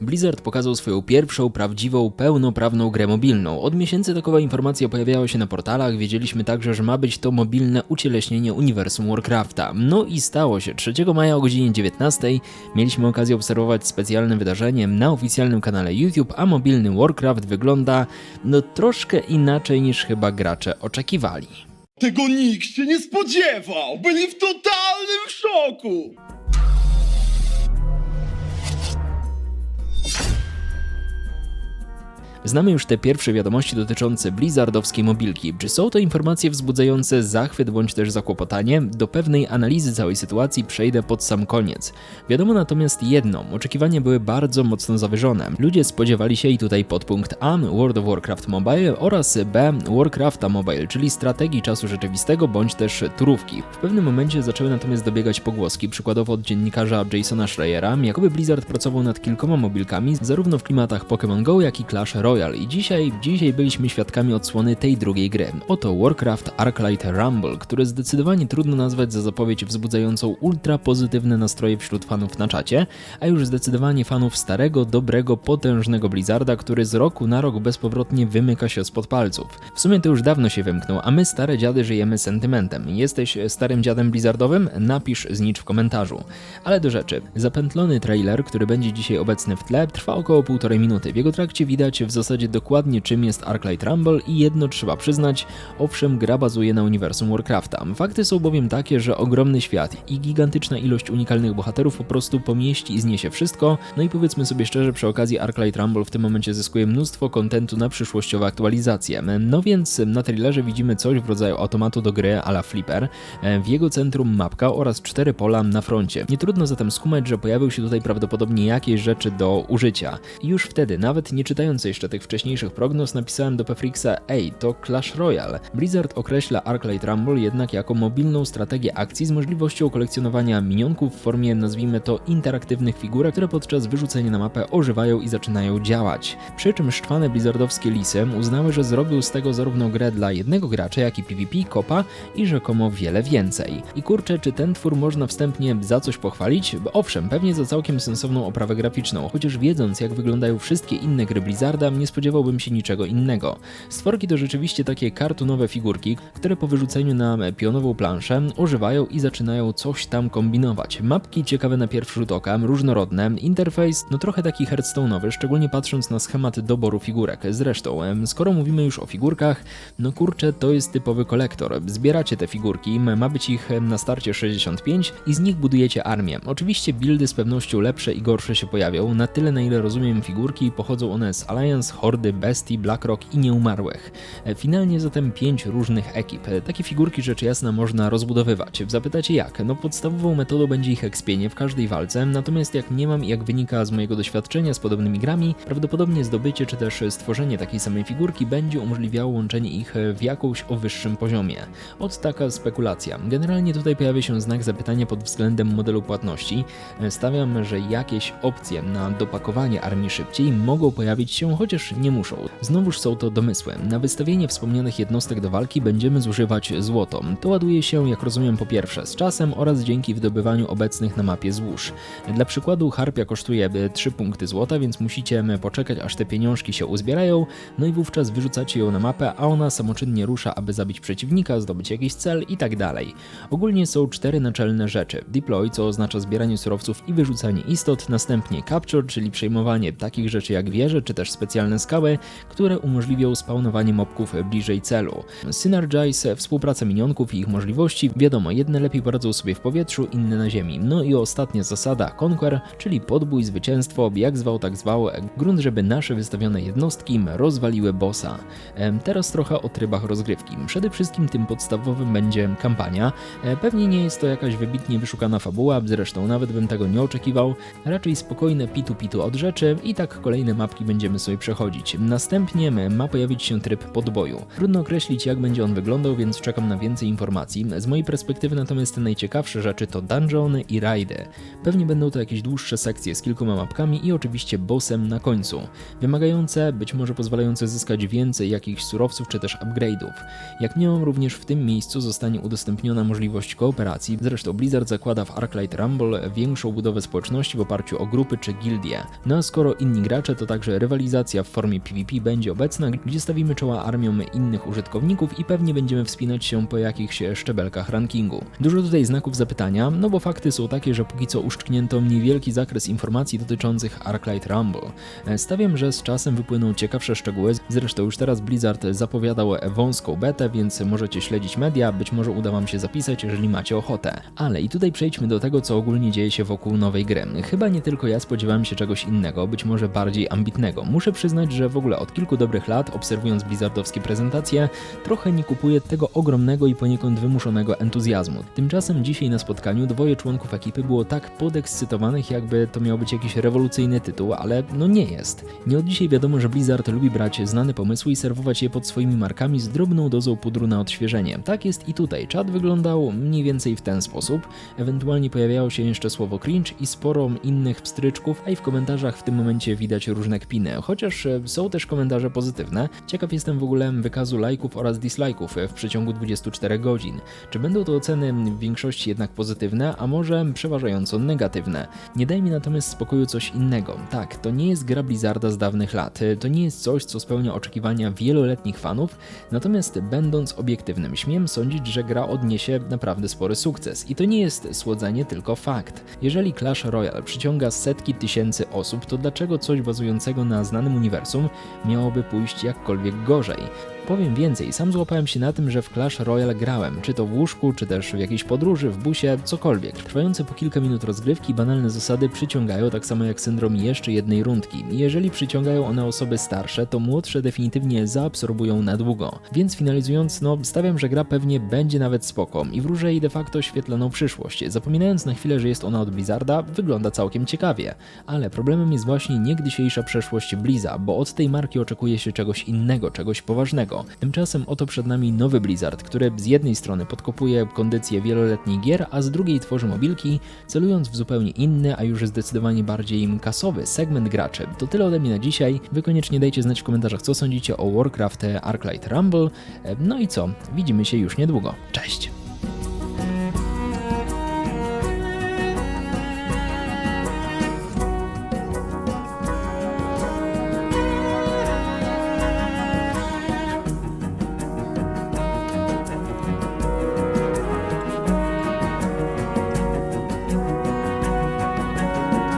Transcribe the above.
Blizzard pokazał swoją pierwszą, prawdziwą, pełnoprawną grę mobilną. Od miesięcy takowa informacja pojawiała się na portalach, wiedzieliśmy także, że ma być to mobilne ucieleśnienie uniwersum Warcrafta. No i stało się. 3 maja o godzinie 19 mieliśmy okazję obserwować specjalne wydarzenie na oficjalnym kanale YouTube, a mobilny Warcraft wygląda no troszkę inaczej niż chyba gracze oczekiwali. Tego nikt się nie spodziewał! Byli w totalnym szoku! Znamy już te pierwsze wiadomości dotyczące blizzardowskiej mobilki. Czy są to informacje wzbudzające zachwyt bądź też zakłopotanie? Do pewnej analizy całej sytuacji przejdę pod sam koniec. Wiadomo natomiast jedno, oczekiwania były bardzo mocno zawyżone. Ludzie spodziewali się i tutaj podpunkt A World of Warcraft Mobile oraz B Warcrafta Mobile, czyli strategii czasu rzeczywistego bądź też turówki. W pewnym momencie zaczęły natomiast dobiegać pogłoski, przykładowo od dziennikarza Jasona Schreiera, jakoby Blizzard pracował nad kilkoma mobilkami, zarówno w klimatach Pokémon Go, jak i Clash Royale. I dzisiaj, dzisiaj byliśmy świadkami odsłony tej drugiej gry. Oto Warcraft Arclight Rumble, które zdecydowanie trudno nazwać za zapowiedź wzbudzającą ultra pozytywne nastroje wśród fanów na czacie, a już zdecydowanie fanów starego, dobrego, potężnego Blizzarda, który z roku na rok bezpowrotnie wymyka się spod palców. W sumie to już dawno się wymknął, a my stare dziady żyjemy sentymentem. Jesteś starym dziadem Blizzardowym? Napisz znicz w komentarzu. Ale do rzeczy. Zapętlony trailer, który będzie dzisiaj obecny w tle, trwa około półtorej minuty. W jego trakcie widać w zasadzie dokładnie czym jest Arclight Rumble i jedno trzeba przyznać, owszem gra bazuje na uniwersum Warcrafta. Fakty są bowiem takie, że ogromny świat i gigantyczna ilość unikalnych bohaterów po prostu pomieści i zniesie wszystko, no i powiedzmy sobie szczerze, przy okazji Arclight Rumble w tym momencie zyskuje mnóstwo kontentu na przyszłościowe aktualizacje. No więc na trailerze widzimy coś w rodzaju automatu do gry a la Flipper, w jego centrum mapka oraz cztery pola na froncie. Nie trudno zatem skumać, że pojawią się tutaj prawdopodobnie jakieś rzeczy do użycia. Już wtedy, nawet nie czytając jeszcze tych wcześniejszych prognoz, napisałem do Pefrixa, ej, to Clash Royale. Blizzard określa Arclight Rumble jednak jako mobilną strategię akcji z możliwością kolekcjonowania minionków w formie, nazwijmy to, interaktywnych figurek, które podczas wyrzucenia na mapę ożywają i zaczynają działać. Przy czym szczwane blizzardowskie lisy uznały, że zrobił z tego zarówno grę dla jednego gracza, jak i PvP, kopa i rzekomo wiele więcej. I kurczę, czy ten twór można wstępnie za coś pochwalić? Owszem, pewnie za całkiem sensowną oprawę graficzną, chociaż wiedząc jak wyglądają wszystkie inne gry Blizzarda, nie spodziewałbym się niczego innego. Stworki to rzeczywiście takie kartunowe figurki, które po wyrzuceniu na pionową planszę ożywają i zaczynają coś tam kombinować. Mapki ciekawe na pierwszy rzut oka, różnorodne, interfejs no trochę taki hearthstone'owy, szczególnie patrząc na schemat doboru figurek. Zresztą, skoro mówimy już o figurkach, no kurczę, to jest typowy kolektor. Zbieracie te figurki, ma być ich na starcie 65 i z nich budujecie armię. Oczywiście buildy z pewnością lepsze i gorsze się pojawią, na tyle na ile rozumiem figurki, pochodzą one z Alliance, Hordy, Bestii, Blackrock i Nieumarłych. E, Finalnie zatem pięć różnych ekip. E, Takie figurki rzecz jasna można rozbudowywać. Zapytacie jak? No podstawową metodą będzie ich ekspienie w każdej walce, natomiast jak nie mam i jak wynika z mojego doświadczenia z podobnymi grami, prawdopodobnie zdobycie czy też stworzenie takiej samej figurki będzie umożliwiało łączenie ich e, w jakąś o wyższym poziomie. Od taka spekulacja. Generalnie tutaj pojawia się znak zapytania pod względem modelu płatności. E, Stawiam, że jakieś opcje na dopakowanie armii szybciej mogą pojawić się, chociaż nie muszą. Znowuż są to domysły. Na wystawienie wspomnianych jednostek do walki będziemy zużywać złoto. To ładuje się, jak rozumiem, po pierwsze z czasem oraz dzięki wydobywaniu obecnych na mapie złóż. Dla przykładu harpia kosztuje e, 3 punkty złota, więc musicie poczekać aż te pieniążki się uzbierają, no i wówczas wyrzucacie ją na mapę, a ona samoczynnie rusza, aby zabić przeciwnika, zdobyć jakiś cel i tak dalej. Ogólnie są cztery naczelne rzeczy. Deploy, co oznacza zbieranie surowców i wyrzucanie istot, następnie capture, czyli przejmowanie takich rzeczy jak wieże czy też specjalne skały, które umożliwią spawnowanie mobków bliżej celu. Synergize, współpraca minionków i ich możliwości, wiadomo, jedne lepiej poradzą sobie w powietrzu, inne na ziemi. No i ostatnia zasada Conquer, czyli podbój, zwycięstwo, jak zwał, tak zwał, grunt, żeby nasze wystawione jednostki rozwaliły bossa. Teraz trochę o trybach rozgrywki. Przede wszystkim tym podstawowym będzie kampania. E, Pewnie nie jest to jakaś wybitnie wyszukana fabuła, zresztą nawet bym tego nie oczekiwał. Raczej spokojne pitu-pitu od rzeczy i tak kolejne mapki będziemy sobie przechodzić przechodzić. Następnie ma pojawić się tryb podboju. Trudno określić jak będzie on wyglądał, więc czekam na więcej informacji. Z mojej perspektywy natomiast najciekawsze rzeczy to dungeony i rajdy. Pewnie będą to jakieś dłuższe sekcje z kilkoma mapkami i oczywiście bossem na końcu. Wymagające, być może pozwalające zyskać więcej jakichś surowców czy też upgrade'ów. Jak mniemam również w tym miejscu zostanie udostępniona możliwość kooperacji. Zresztą Blizzard zakłada w Arclight Rumble większą budowę społeczności w oparciu o grupy czy gildie. No a skoro inni gracze, to także rywalizacja w formie PvP będzie obecna, gdzie stawimy czoła armiom innych użytkowników i pewnie będziemy wspinać się po jakichś szczebelkach rankingu. Dużo tutaj znaków zapytania, no bo fakty są takie, że póki co uszczknięto niewielki zakres informacji dotyczących Arclight Rumble. E, Stawiam, że z czasem wypłyną ciekawsze szczegóły, zresztą już teraz Blizzard zapowiadał wąską betę, więc możecie śledzić media, być może uda wam się zapisać, jeżeli macie ochotę. Ale i tutaj przejdźmy do tego, co ogólnie dzieje się wokół nowej gry. Chyba nie tylko ja spodziewałem się czegoś innego, być może bardziej ambitnego. Muszę przyznać, że w ogóle od kilku dobrych lat, obserwując blizzardowskie prezentacje, trochę nie kupuję tego ogromnego i poniekąd wymuszonego entuzjazmu. Tymczasem dzisiaj na spotkaniu dwoje członków ekipy było tak podekscytowanych, jakby to miał być jakiś rewolucyjny tytuł, ale no nie jest. Nie od dzisiaj wiadomo, że Blizzard lubi brać znane pomysły i serwować je pod swoimi markami z drobną dozą pudru na odświeżenie. Tak jest i tutaj. Czat wyglądał mniej więcej w ten sposób. Ewentualnie pojawiało się jeszcze słowo cringe i sporo innych pstryczków, a i w komentarzach w tym momencie widać różne kpiny. Chociaż e, są też komentarze pozytywne. Ciekaw jestem w ogóle wykazu lajków oraz dislajków e, w przeciągu 24 godzin. Czy będą to oceny w większości jednak pozytywne, a może przeważająco negatywne? Nie daj mi natomiast spokoju coś innego. Tak, to nie jest gra Blizzarda z dawnych lat. E, To nie jest coś, co spełnia oczekiwania wieloletnich fanów, natomiast będąc obiektywnym, śmiem sądzić, że gra odniesie naprawdę spory sukces. I to nie jest słodzenie, tylko fakt. Jeżeli Clash Royale przyciąga setki tysięcy osób, to dlaczego coś bazującego na znanym uniwersum miałoby pójść jakkolwiek gorzej? Powiem więcej, sam złapałem się na tym, że w Clash Royale grałem, czy to w łóżku, czy też w jakiejś podróży, w busie, cokolwiek. Trwające po kilka minut rozgrywki banalne zasady przyciągają tak samo jak syndrom jeszcze jednej rundki. Jeżeli przyciągają one osoby starsze, to młodsze definitywnie zaabsorbują na długo. Więc finalizując, no stawiam, że gra pewnie będzie nawet spoko i wróżę jej de facto świetlaną przyszłość. Zapominając na chwilę, że jest ona od Blizzarda, wygląda całkiem ciekawie. Ale problemem jest właśnie niegdysiejsza przeszłość Blizza, bo od tej marki oczekuje się czegoś innego, czegoś poważnego. Tymczasem oto przed nami nowy Blizzard, który z jednej strony podkopuje kondycję wieloletnich gier, a z drugiej tworzy mobilki, celując w zupełnie inny, a już zdecydowanie bardziej kasowy segment graczy. To tyle ode mnie na dzisiaj. Wy koniecznie dajcie znać w komentarzach, co sądzicie o Warcraft Arclight Rumble. No i co? Widzimy się już niedługo. Cześć!